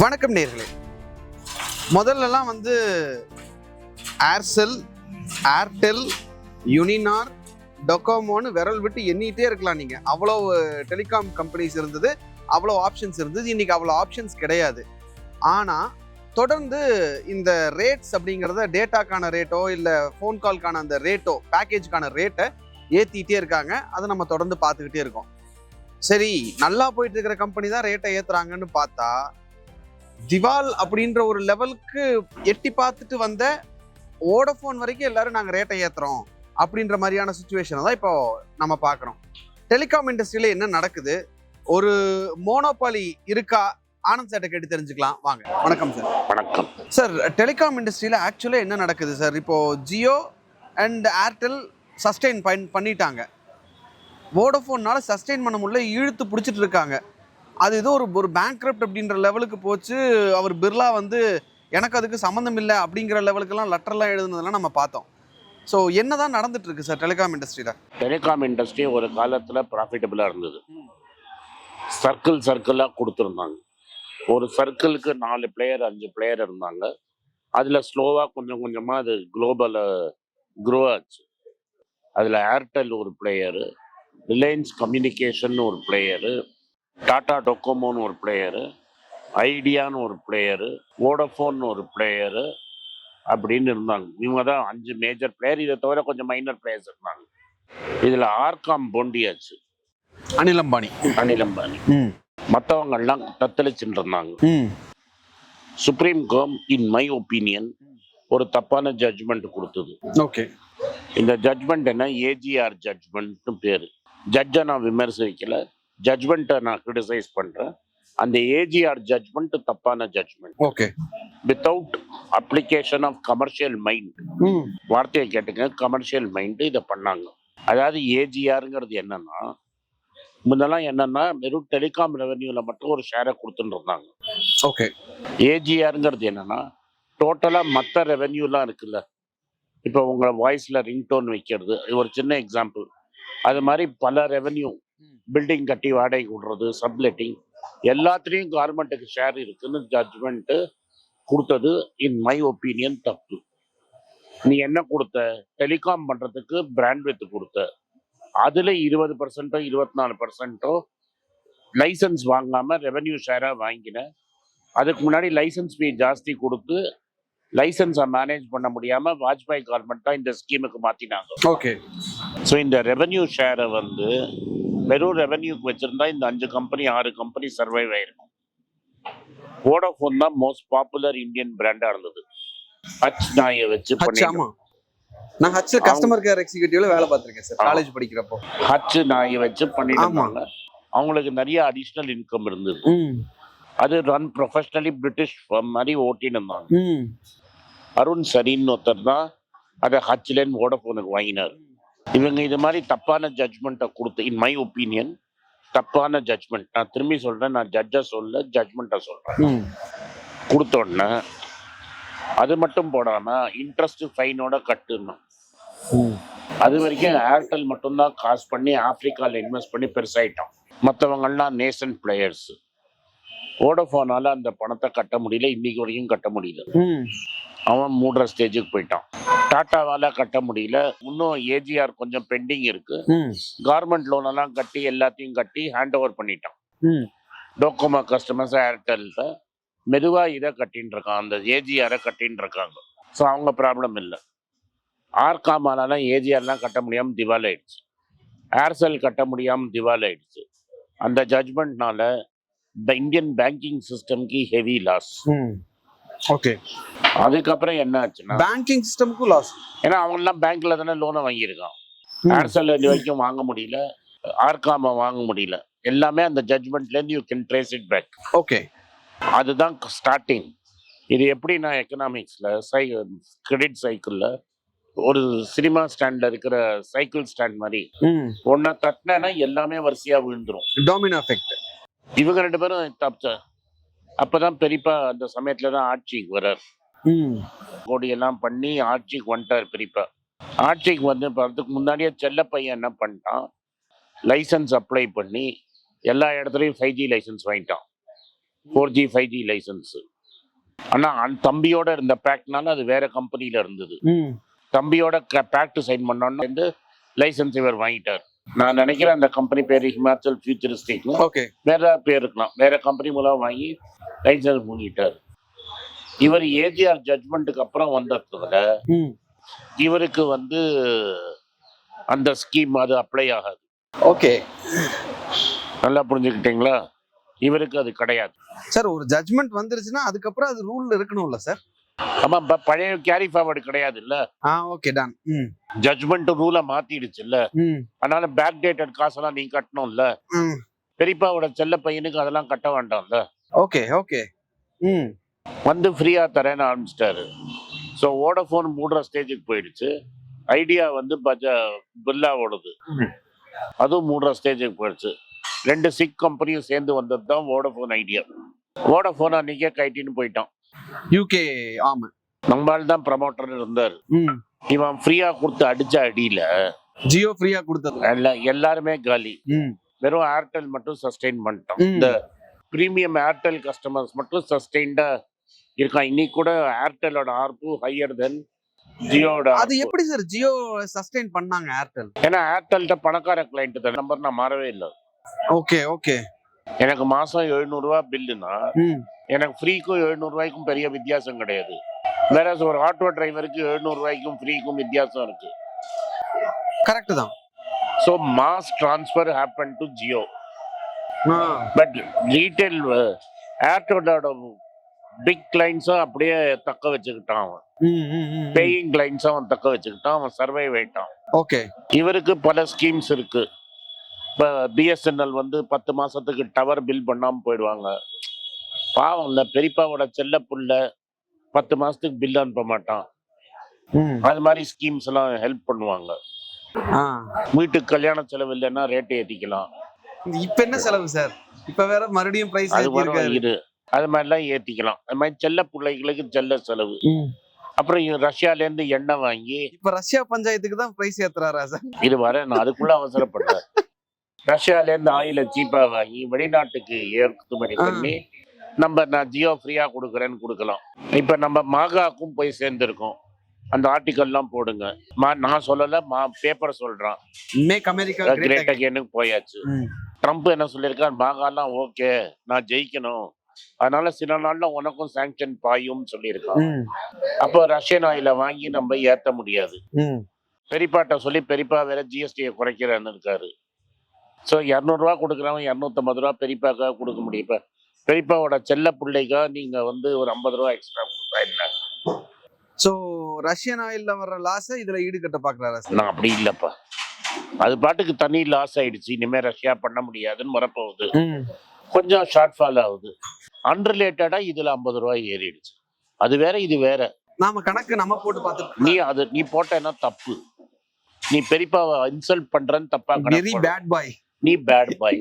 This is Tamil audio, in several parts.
வணக்கம் நேர்களே. முதல்லலாம் வந்து ஏர்செல் ஏர்டெல் யுனினார் டொக்கோமோன்னு விரல் விட்டு எண்ணிகிட்டே இருக்கலாம் நீங்கள் அவ்வளோ டெலிகாம் கம்பெனிஸ் இருந்தது அவ்வளோ ஆப்ஷன்ஸ் இருந்தது. இன்னைக்கு அவ்வளோ ஆப்ஷன்ஸ் கிடையாது. ஆனால் தொடர்ந்து இந்த ரேட்ஸ் அப்படிங்கிறத டேட்டாக்கான ரேட்டோ இல்லை ஃபோன் கால்க்கான அந்த ரேட்டோ பேக்கேஜ்க்கான ரேட்டை ஏற்றிட்டே இருக்காங்க. அதை நம்ம தொடர்ந்து பார்த்துக்கிட்டே இருக்கோம். சரி நல்லா போயிட்டு இருக்கிற கம்பெனி தான் ரேட்டை ஏற்றுறாங்கன்னு பார்த்தா திவால் அப்படின்ற ஒரு லெவலுக்கு எட்டி பார்த்துட்டு வந்த ஓடஃபோன் வரைக்கும் எல்லாரும் நாங்கள் ரேட்டை ஏற்றுறோம் அப்படின்ற மாதிரியான சுச்சுவேஷனை தான் இப்போ நம்ம பார்க்குறோம். டெலிகாம் இண்டஸ்ட்ரியில் என்ன நடக்குது? ஒரு மோனோபாலி இருக்கா? ஆனந்த் சார்ட்ட கேட்டு தெரிஞ்சுக்கலாம். வாங்க. வணக்கம் சார் வணக்கம். சார் டெலிகாம் இண்டஸ்ட்ரியில் ஆக்சுவலாக என்ன நடக்குது சார் இப்போ ஜியோ அண்ட் ஏர்டெல் சஸ்டெயின் பண் பண்ணிட்டாங்க. வோடஃபோன்னால சஸ்டெயின் பண்ண முடியல இழுத்து பிடிச்சிட்டு இருக்காங்க. அது ஏதோ ஒரு ஒரு பேங்க்ரப்ட் அப்படின்ற லெவலுக்கு போச்சு. அவர் பிர்லா வந்து எனக்கு அதுக்கு சம்மந்தம் இல்லை அப்படிங்கிற லெவலுக்கெல்லாம் லெட்டர்லாம் எழுதுனதெல்லாம் நம்ம பார்த்தோம். ஸோ என்னதான் நடந்துட்டு இருக்கு சார் டெலிகாம் இண்டஸ்ட்ரியில் டெலிகாம் இண்டஸ்ட்ரி ஒரு காலத்தில் ப்ராஃபிட்டபுளாக இருந்தது. சர்க்கிள் சர்க்கிளாக கொடுத்துருந்தாங்க. ஒரு சர்க்கிளுக்கு நாலு பிளேயர் அஞ்சு பிளேயர் இருந்தாங்க. அதில் ஸ்லோவாக கொஞ்சம் கொஞ்சமாக அது குளோபலாக க்ரோ ஆச்சு. அதில் ஏர்டெல் ஒரு பிளேயரு ரிலையன்ஸ் கம்யூனிகேஷன் ஒரு பிளேயரு டாடா டொக்கோமோன்னு ஒரு பிளேயரு ஐடியான்னு ஒரு பிளேயரு வோடஃபோன் ஒரு பிளேயரு அப்படின்னு இருந்தாங்க. இவங்க தான் அஞ்சு மேஜர் பிளேயர் இதை தவிர கொஞ்சம் மைனர் பிளேயர்ஸ் இருந்தாங்க. இதில் ஆர்காம் பொண்டியாச்சு. அனில் அம்பானி. அனில் அம்பானி. ம். மற்றவங்கெல்லாம் தத்தளிச்சுட்டு இருந்தாங்க. Supreme court in my opinion ஒரு தப்பான ஜட்ஜ்மெண்ட் கொடுத்தது. ஓகே. இந்த ஜட்ஜ்மெண்ட் என்ன? ஏஜிஆர் ஜட்ஜ்மெண்ட்னு பேர். ஜட்ஜை நான் விமர்சிக்கல. ஜட்ஜ்மெண்ட்டை நான் கிரிட்டிசைஸ் பண்ணுறேன் அந்த ஏஜிஆர் ஜட்ஜ்மெண்ட் தப்பான judgement okay without application of commercial mind வார்த்தையை கேட்டுங்க கமர்ஷியல் மைண்டு இதை பண்ணாங்க. அதாவது ஏஜிஆருங்கிறது என்னன்னா முன்னெல்லாம் என்னன்னா வெறும் டெலிகாம் ரெவன்யூவில் மட்டும் ஒரு ஷேரை கொடுத்துட்டு இருந்தாங்க. ஓகே ஏஜிஆருங்கிறது என்னன்னா டோட்டலாக மற்ற ரெவென்யூலாம் இருக்குல்ல. இப்போ உங்களை வாய்ஸில் ரிங்டோன் வைக்கிறது இது ஒரு சின்ன எக்ஸாம்பிள் அது மாதிரி பல ரெவென்யூ பில்டிங் கட்டி வாடகை விடுறது சப்லெட்டிங் எல்லாத்துலேயும் கவர்மெண்ட்டுக்கு ஷேர் இருக்குன்னு ஜட்ஜ்மெண்ட்டு கொடுத்தது இன் மை ஒப்பீனியன் தப்பு. நீ என்ன கொடுத்த? டெலிகாம் பண்ணுறதுக்கு பிராண்ட் கொடுத்த. அதில் இருபது பர்சன்ட்டோ இருபத்தி நாலு பர்சன்ட்டோ லைசன்ஸ் வாங்காமல் ரெவென்யூ ஷேராக வாங்கின. அதுக்கு முன்னாடி லைசன்ஸ் ஃபீ ஜாஸ்தி கொடுத்து லைசன்ஸை மேனேஜ் பண்ண முடியாமல் வாஜ்பாய் கவர்மெண்ட் தான் இந்த ஸ்கீமுக்கு மாற்றினாங்க ஓகே ஸோ இந்த ரெவென்யூ ஷேரை வந்து வெறும் ரெவென்யூக்கு வச்சுருந்தா இந்த அஞ்சு கம்பெனி ஆறு கம்பெனி சர்வைவ் ஆயிருக்கும். வோடஃபோன் தான் மோஸ்ட் பாப்புலர் இந்தியன் பிராண்டாக இருந்தது. ஹச் நாயை வச்சு ஹச் பண்ணி ஆமா. நான் ஹச் கஸ்டமர் கேர் எக்ஸிக்யூட்டிவ்ல வேலை பார்த்திருக்கேன் சார். காலேஜ் படிக்கிறப்போ. ஹச் நாயை வச்சு பண்ணிட்டு அவங்களுக்கு நிறைய அடிஷ்னல் இன்கம் இருந்தது. அது ரன் ப்ரொஃபஷனலி பிரிட்டிஷ் மாதிரி ஓட்டின்னு இருந்தாங்க. அருண் சரின்னு ஒருத்தர் தான் அதை ஹச்லேன்னு வோடஃபோனுக்கு வாங்கினார். இவங்க இது மாதிரி தப்பான ஜட்ஜ்மெண்ட்டை கொடுத்து இன் மை ஒப்பீனியன் தப்பான ஜட்ஜ்மெண்ட் நான் திரும்பி சொல்கிறேன் நான் ஜட்ஜை சொல்ல ஜட்ஜ்மெண்ட்டை சொல்கிறேன் ம். கொடுத்த உடனே அது மட்டும் போடாமல் இன்ட்ரெஸ்ட் ஃபைனோட கட்டுணும் அது வரைக்கும் ஏர்டெல் மட்டும்தான் காசு பண்ணி ஆப்பிரிக்காவில் இன்வெஸ்ட் பண்ணி பெருசாயிட்டோம். மற்றவங்கள்லாம் நேசன் பிளேயர்ஸ் வோடஃபோனால அந்த பணத்தை கட்ட முடியல இன்னைக்கு வரைக்கும் கட்ட முடியல. அவன் மூடுற ஸ்டேஜுக்கு போயிட்டான். டாட்டாவால கட்ட முடியல. இன்னும் ஏஜிஆர் கொஞ்சம் பெண்டிங் இருக்கு. ம். கவர்மெண்ட் லோன் எல்லாம் கட்டி எல்லாத்தையும் கட்டி ஹேண்ட் ஓவர் பண்ணிட்டான். ம். டோகோமோ கஸ்டமர்ஸ் ஏர்டெல்ல மெதுவா இதை கட்டின்னு இருக்கான். அந்த ஏஜிஆரை கட்டின்னு இருக்காங்க. ஸோ அவங்க ப்ராப்ளம் இல்லை. ஆர்காமாலாம் ஏஜிஆர்லாம் கட்ட முடியாமல் திவால் ஆயிடுச்சு ஏர்செல் கட்ட முடியாமல் திவால் ஆயிடுச்சு அந்த ஜட்ஜ்மெண்ட்னால இந்த இந்தியன் பேங்கிங் சிஸ்டம்க்கு ஹெவி லாஸ் ஓகே அதுக்கப்புறம் என்ன ஆச்சுன்னா பேங்கிங் சிஸ்டம்க்கும் லாஸ் ஏன்னா அவங்கெல்லாம் பேங்க்ல தானே லோனை வாங்கியிருக்கான் ஏர்செல் வரைக்கும் வாங்க முடியல ஆர்காம வாங்க முடியல. எல்லாமே அந்த ஜட்ஜ்மெண்ட்லேருந்து you can trace it back okay அதுதான் ஸ்டார்டிங் இது எப்படின்னா எக்கனாமிக்ஸில் சை கிரெடிட் சைக்கிளில் ஒரு சினிமா ஸ்டாண்டில் இருக்கிற சைக்கிள் ஸ்டாண்ட் மாதிரி. ம். ஒன்றை தட்டினா எல்லாமே வரிசையாக விழுந்துரும். டாமினோ எஃபெக்ட் இவங்க ரெண்டு பேரும் தப்பிச்ச அப்பதான் பெரியப்பா அந்த சமயத்துல தான் ஆட்சிக்கு வர்றார். ம். கோடி எல்லாம் பண்ணி ஆட்சிக்கு வந்துட்டார் பெரியப்பா ஆட்சிக்கு வந்து அதுக்கு முன்னாடியே செல்ல பையன் என்ன பண்ணிட்டான்? லைசன்ஸ் அப்ளை பண்ணி எல்லா இடத்துலையும் ஃபைவ் ஜி லைசன்ஸ் வாங்கிட்டான். Four G five G license. ஆனால் அந்த தம்பியோட இருந்த பேக்னால அது வேற கம்பெனியில் இருந்தது. தம்பியோட பேக்ட் சைன் பண்ணோன்னு வந்து லைசன்ஸ் இவர் வாங்கிட்டார். நான் நினைக்கிறேன் அந்த கம்பெனி பேர் ஹிமாச்சல் ஃபியூச்சரிஸ்டிக்னு ஓகே வேற பேர் இருக்கலாம். வேற கம்பெனி மூலம் வாங்கி லைசன்ஸ் வாங்கிட்டார் இவர் ஏஜிஆர் ஜட்மெண்ட்டுக்கு அப்புறம் வந்ததுல இவருக்கு வந்து அந்த ஸ்கீம் அது அப்ளை ஆகாது. ஓகே நல்லா புரிஞ்சுக்கிட்டீங்களா? இவருக்கு அது கிடையாது. சார் ஒரு ஜட்மெண்ட் வந்துருச்சுன்னா அதுக்கப்புறம் அது ரூல்ல இருக்கணும்ல சார் ஆமா இப்ப பழைய கேரி ஃபார்வர்டு கிடையாது இல்ல ஆ ஓகே டன் ஜட்மெண்ட் ரூலை மாத்திடுச்சு இல்ல அதனால பேக் டேட்டட் காசெல்லாம் நீ கட்டணும்ல? பெரியப்பாவோட செல்ல பையனுக்கு அதெல்லாம் கட்ட வேண்டாம்ல? ஓகே ஓகே ம். வந்து ஃப்ரீயா தரேன்னு ஆரம்பிச்சிட்டாரு. ஸோ ஓடஃபோன் மூடுற ஸ்டேஜுக்கு போயிடுச்சு. ஐடியா வந்து பஜா பில்லாவோடது ம். அதுவும் மூடுற ஸ்டேஜுக்கு போயிடுச்சு. ரெண்டு சிக் கம்பெனியும் சேர்ந்து வந்தது தான் வோடஃபோன் ஐடியா வோடஃபோன் அன்னைக்கே கைட்டின்னு போயிட்டான். யூகே ஆமா நம்மால் தான் ப்ரமோட்டர் இருந்தார். இவன் ஃப்ரீயா கொடுத்து அடிச்ச அடியில ஜியோ ஃப்ரீயா கொடுத்தது. எல்லா எல்லாருமே காலி. வெறும் ஏர்டெல் மட்டும் சஸ்டெயின் பண்ணிட்டான் ம். இந்த ப்ரீமியம் ஏர்டெல் கஸ்டமர்ஸ் மட்டும் சஸ்டெயின்டா இருக்கான். இன்னைக்கு கூட ஏர்டெலோட ஆர்பு ஹையர் தென் ஜியோட அது எப்படி சார் ஜியோ சஸ்டெயின் பண்ணாங்க ஏர்டெல் ஏன்னா ஏர்டெல்கிட்ட பணக்கார கிளைண்ட் தான். நம்பர் நான் மாறவே இல்லை. ஓகே ஓகே எனக்கு மாசம் எழுநூறுவா பில்லுனா எனக்கு ஃப்ரீக்கும் எழுநூறுவாய்க்கும் பெரிய வித்தியாசம் கிடையாது. வேற ஒரு ஆட்டோ டிரைவருக்கு எழுநூறுவாய்க்கும் ஃப்ரீக்கும் வித்தியாசம் இருக்கு. கரெக்ட் தான். So mass transfer happen to Jio ah. But retail ஏர்டெலோட பிக் கிளைண்ட்ஸும் அப்படியே தக்க வச்சுக்கிட்டான் அவன். பேயிங் கிளைண்ட்ஸும் அவன் தக்க வச்சுக்கிட்டான். அவன் சர்வைவ் ஆயிட்டான். ஓகே. இவருக்கு பல ஸ்கீம்ஸ் இருக்கு. இப்போ பிஎஸ்என்எல் வந்து பத்து மாசத்துக்கு டவர் பில் பண்ணாம போயிடுவாங்க. பாவம் இந்த பெரியப்பாவோட செல்ல புள்ள பத்து மாசத்துக்கு பில் அனுப்ப மாட்டான். அது மாதிரி ஸ்கீம்ஸ் எல்லாம் ஹெல்ப் பண்ணுவாங்க. வீட்டுக்கு கல்யாண செலவு இல்லைன்னா ரேட் ஏத்திக்கலாம். இப்ப என்ன செலவு சார்? இப்ப வேற மறுபடியும் பிரைஸ் அது அது மாதிரிலாம் ஏத்திக்கலாம். அது மாதிரி செல்ல பிள்ளைகளுக்கு செல்ல செலவு. அப்புறம் ரஷ்யால இருந்து எண்ணெய் வாங்கி இப்ப ரஷ்யா பஞ்சாயத்துக்கு தான் பிரைஸ் ஏத்துறாரா சார்? இது வர நான். அதுக்குள்ள அவசரப்படுறேன். ரஷ்யால இருந்து ஆயில சீப்பா வாங்கி வெளிநாட்டுக்கு ஏற்றுமதி. பண்ணி நம்ம நான் ஜியோ ஃப்ரீயா கொடுக்குறேன்னு கொடுக்கலாம். இப்ப நம்ம மாகாக்கும் போய் சேர்ந்திருக்கோம். அந்த ஆர்டிக்கல்லாம் போடுங்க. மா- நான் சொல்லல மா பேப்பர் சொல்றான். மேக் அமெரிக்கா கிரேட் அகேனுக்கு போயாச்சு. ட்ரம்ப் என்ன சொல்லியிருக்கார்? மாகாலாம் ஓகே நான் ஜெயிக்கணும். அதனால சில நாள்ல உனக்கும் சாங்ஷன் பாயும் சொல்லியிருக்கான். அப்போ ரஷ்யன் ஆயில வாங்கி நம்ம ஏத்த முடியாது. பெரியப்பாட்ட சொல்லி பெரியப்பா வேற ஜிஎஸ்டியை குறைக்கிறேன்னு இருக்காரு. ஸோ இரநூறுவா கொடுக்குறவன் இரநூத்தம்பது ரூபா பெரியப்பாக்காக கொடுக்க முடியும். இப்போ பெரியப்பாவோட செல்ல பிள்ளைக்கா நீங்க வந்து ஒரு ஐம்பது ரூபா எக்ஸ்ட்ரா கொடுத்தா என்ன? சோ ரஷ்யன் ஆயில்ல வர்ற லாஸ இதுல ஈடுகட்ட பாக்குறாரா சார் நான் அப்படி இல்லப்பா. அது பாட்டுக்கு தண்ணி லாஸ் ஆயிடுச்சு. இனிமே ரஷ்யா பண்ண முடியாதுன்னு வரப்போகுது. கொஞ்சம் ஷார்ட் ஃபால் ஆகுது. அன்ரிலேட்டடா இதுல ஐம்பது ரூபாய் ஏறிடுச்சு. அது வேற இது வேற. நாம கணக்கு நம்ம போட்டு பார்த்து நீ அது நீ போட்டேன்னா தப்பு. நீ பெரியப்பாவை இன்சல்ட் பண்றன்னு தப்பா. பேட். பாய் நீ பேட் பாய்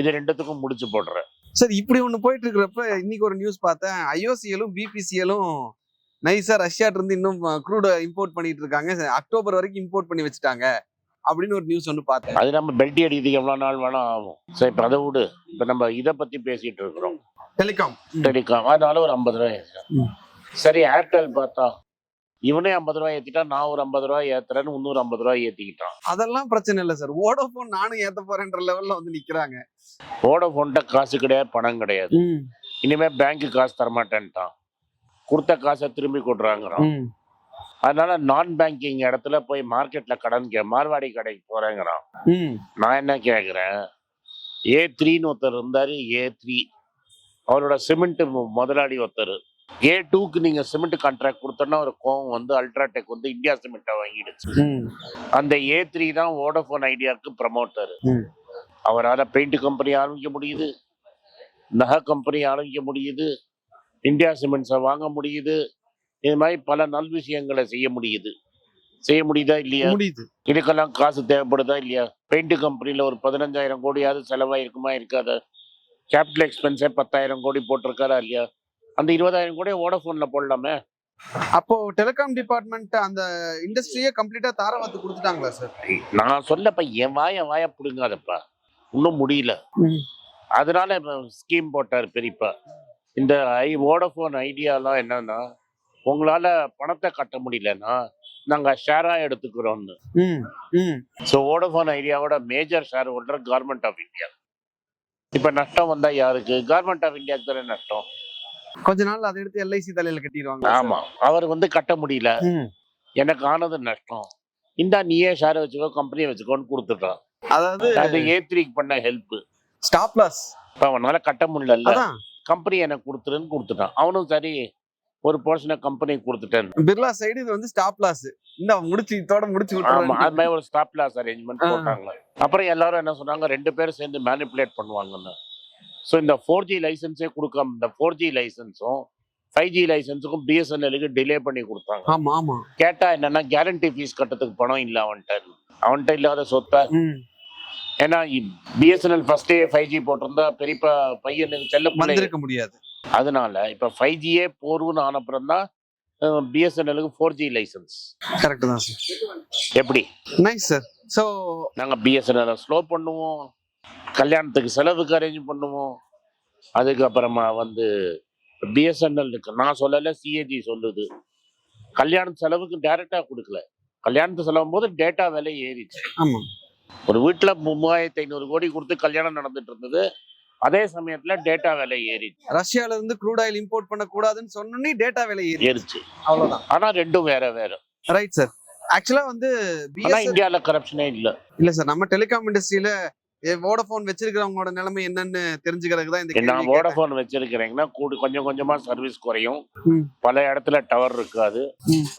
இது ரெண்டுத்துக்கும் முடிச்சு போடுற சார் இப்படி ஒண்ணு போயிட்டு இருக்கிறப்ப இன்னைக்கு ஒரு நியூஸ் பார்த்தேன். ஐஓசிஎலும் பிபிசிஎலும் நைஸா ரஷ்யாட்ட இருந்து இன்னும் க்ரூட இம்போர்ட் பண்ணிட்டு இருக்காங்க. அக்டோபர் வரைக்கும் இம்போர்ட் பண்ணி வச்சுட்டாங்க அப்படின்னு ஒரு நியூஸ் ஒன்று பார்த்தேன். அது நம்ம பெல்ட் அடிக்கிறதுக்கு எவ்வளவு நாள் வேணா ஆகும். சரி இப்ப அதை விடு. இப்ப நம்ம இதை பத்தி பேசிட்டு இருக்கிறோம். டெலிகாம் டெலிகாம் அதனால ஒரு ஐம்பது ரூபாய். சரி ஏர்டெல் பார்த்தா இவனே ஐம்பது ரூபாய் ஏத்திட்டா நான் ஒரு ஐம்பது ரூபாய் ஏத்துறேன்னு முந்நூறு ஐம்பது ரூபாய் ஏத்திக்கிட்டான். அதெல்லாம் பிரச்சனை இல்லை சார். ஓடோபோன் நானும் ஏத்த போறேன்ற லெவல்ல வந்து நிக்கிறாங்க. வோடஃபோன்ட்ட காசு கிடையாது பணம் கிடையாது. இனிமே பேங்க்கு காசு தரமாட்டேன்ட்டான். கொடுத்த காசை திரும்பி கொடுறாங்கிறான். அதனால நான் பேங்கிங் இடத்துல போய் மார்க்கெட்ல கடன் கே மார்வாடி கடைக்கு போறேங்கிறான். நான் என்ன கேக்குறேன்? ஏ த்ரீன்னு ஒருத்தர் இருந்தாரு ஏ த்ரீ அவரோட சிமெண்ட் முதலாளி ஒருத்தர். ஏ டூக்கு நீங்க சிமெண்ட் கான்ட்ராக்ட் கொடுத்தோன்னா ஒரு கோவம் வந்து அல்ட்ராடெக் வந்து இந்தியா சிமெண்ட்டை வாங்கிடுச்சு. அந்த ஏ த்ரீ தான் வோடஃபோன் ஐடியாவுக்கு ப்ரமோட்டர். அவரால் பெயிண்ட் கம்பெனி ஆரம்பிக்க முடியுது. நகை கம்பெனி ஆரம்பிக்க முடியுது. இந்தியா சிமெண்ட்ஸை வாங்க முடியுது. இது மாதிரி பல நல் விஷயங்களை செய்ய முடியுது. செய்ய முடியுதா இல்லையா? முடியுது. இதுக்கெல்லாம் காசு தேவைப்படுதா இல்லையா? பெயிண்ட் கம்பெனியில் ஒரு பதினஞ்சாயிரம் கோடியாவது செலவாயிருக்குமா இருக்காதா? கேபிட்டல் எக்ஸ்பென்ஸே பத்தாயிரம் கோடி போட்டிருக்காரா இல்லையா? அந்த இருபதாயிரம் கோடி வோடஃபோனில் போடலாமே. அப்போ டெலிகாம் டிபார்ட்மெண்ட் அந்த இண்டஸ்ட்ரியே கம்ப்ளீட்டா தாரவாத்து கொடுத்துட்டாங்களா சார் நான் சொல்லப்ப என் வாய வாய பிடுங்காதப்பா. இன்னும் முடியல. அதனால ஸ்கீம் போட்டார் பெரியப்பா. இந்த ஐ வோடஃபோன் ஐடியாலாம் என்னன்னா உங்களால பணத்தை கட்ட முடியலன்னா நாங்க ஷேரா எடுத்துக்கிறோம்னு. So Vodafone ஐடியாவோட major share holder government of India இப்ப நஷ்டம் வந்தா யாருக்கு? கவர்மெண்ட் ஆஃப் இந்தியாவுக்கு தானே நஷ்டம். கொஞ்ச நாள் அதை எடுத்து எல்ஐசி தலையில கட்டிடுவாங்க. ஆமா. அவர் வந்து கட்ட முடியல. எனக்கு ஆனது நஷ்டம். இந்தா நீயே ஷேர் வச்சுக்கோ கம்பெனியை வச்சுக்கோன்னு கொடுத்துட்டான். அதாவது அது ஏ த்ரீக்கு பண்ண ஹெல்ப் ஸ்டாப் லாஸ் அவனால கட்ட முடியல கம்பெனி எனக்கு கொடுத்துருன்னு கொடுத்துட்டான். அவனும் சரி ஒரு போர்ஷனை கம்பெனிக்கு கொடுத்துட்டேன் பிர்லா சைடு இது வந்து ஸ்டாப் லாஸ் இந்த முடிச்சு இதோட முடிச்சு ஆமா அது மாதிரி ஒரு ஸ்டாப் லாஸ் அரேஞ்ச்மெண்ட். போட்டாங்க. அப்புறம் எல்லாரும் என்ன சொன்னாங்க? ரெண்டு பேரும் சேர்ந்து மேனிப்புலேட் பண்ணுவாங்கன்னு. ஸோ இந்த ஃபோர் ஜி லைசன்ஸே கொடுக்காம இந்த ஃபோர் ஜி லைசன்ஸும் ஃபைவ் ஜி லைசன்ஸுக்கும் பிஎஸ்என்எலுக்கு டிலே பண்ணி கொடுத்தாங்க. ஆமா ஆமா. கேட்டா என்னன்னா கேரண்டி ஃபீஸ் கட்டுறதுக்கு பணம் இல்லை அவன்கிட்ட அவன்கிட்ட இல்லாத சொத்தை. ஏன்னா பிஎஸ்என்எல் ஃபர்ஸ்டே ஃபைவ் ஜி போட்டிருந்தா பெரியப்பா பையனுக்கு செல்ல வந்திருக்க முடியாது. அதனால இப்ப ஃபைவ் ஜியே போர்வுன்னு ஆனப்புறம் தான் பிஎஸ்என்எலுக்கு ஃபோர் ஜி லைசன்ஸ் கரெக்ட் தான் சார் எப்படி? நைஸ் சார் ஸோ நாங்க பிஎஸ்என்எல் ஸ்லோ பண்ணுவோம். கல்யாணத்துக்கு செலவுக்கு அரேஞ்ச் பண்ணுவோம் அதுக்கப்புறமா வந்து பிஎஸ்என்எல் இருக்கு. நான் சொல்லல சிஏஜி சொல்லுது. கல்யாண செலவுக்கு டைரக்டா கொடுக்கல. கல்யாணத்து செலவும் போது டேட்டா விலை ஏறிச்சு ஒரு வீட்டுல மூவாயிரத்தி ஐநூறு கோடி கொடுத்து கல்யாணம் நடந்துட்டு இருந்தது. அதே சமயத்துல டேட்டா விலை ஏறிச்சு ரஷ்யால இருந்து க்ரூட் ஆயில் இம்போர்ட் பண்ண கூடாதுன்னு சொன்னோன்னே டேட்டா விலை ஏறி ஏறிச்சு அவ்வளவுதான். ஆனா ரெண்டும் வேற வேற. ரைட் சார் ஆக்சுவலா வந்து இந்தியால கரப்ஷனே இல்ல. இல்ல சார் நம்ம டெலிகாம் இண்டஸ்ட்ரியில வோடபோன் வச்சிருக்கிறவங்களோட நிலைமை என்னன்னு தெரிஞ்சுக்கிறதுக்கு தான் இந்த நான். வோடஃபோன் வச்சிருக்கிறேங்கன்னா கூடு கொஞ்சம் கொஞ்சமா சர்வீஸ் குறையும். பல இடத்துல டவர் இருக்காது.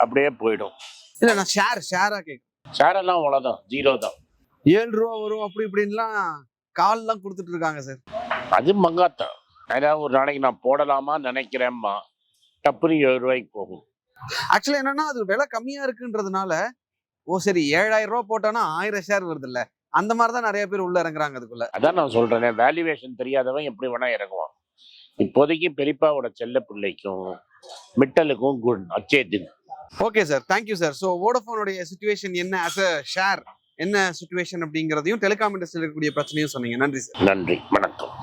அப்படியே போயிடும். இல்ல நான் ஷேர் ஷேரா கேட்க ஷேர் எல்லாம் அவ்வளவுதான். ஜீரோ தான். ஏழு ரூபா வரும் அப்படி இப்படின்லாம் கால் எல்லாம் கொடுத்துட்டு இருக்காங்க சார் அது மங்காத்தான் ஏதாவது ஒரு நாளைக்கு நான் போடலாமா நினைக்கிறேம்மா. டப்புனு ஏழு ரூபாய்க்கு போகும். ஆக்சுவலா என்னன்னா அது விலை கம்மியா இருக்குன்றதுனால ஓ சரி ஏழாயிரம் ரூபாய் போட்டானா ஆயிரம் ஷேர் வருது இல்ல அந்த மாதிரி தான் நிறைய பேர் உள்ள இறங்குறாங்க அதுக்குள்ள. அதான் நான் சொல்றேனே வேல்யூவேஷன் தெரியாதவன் எப்படி வேணா இறங்குவான். இப்போதைக்கு பெரியப்பாவோட செல்ல பிள்ளைக்கும் மிட்டலுக்கும் good அச்சேதின் okay sir thank you sir so வோடஃபோனுடைய situation என்ன? ஆஸ் அ ஷேர் என்ன சுச்சுவேஷன் அப்படிங்கிறதையும் டெலிகாம் இண்டஸ்ட்ரியில் இருக்கக்கூடிய பிரச்சனையும் சொன்னீங்க. நன்றி சார் நன்றி. வணக்கம்.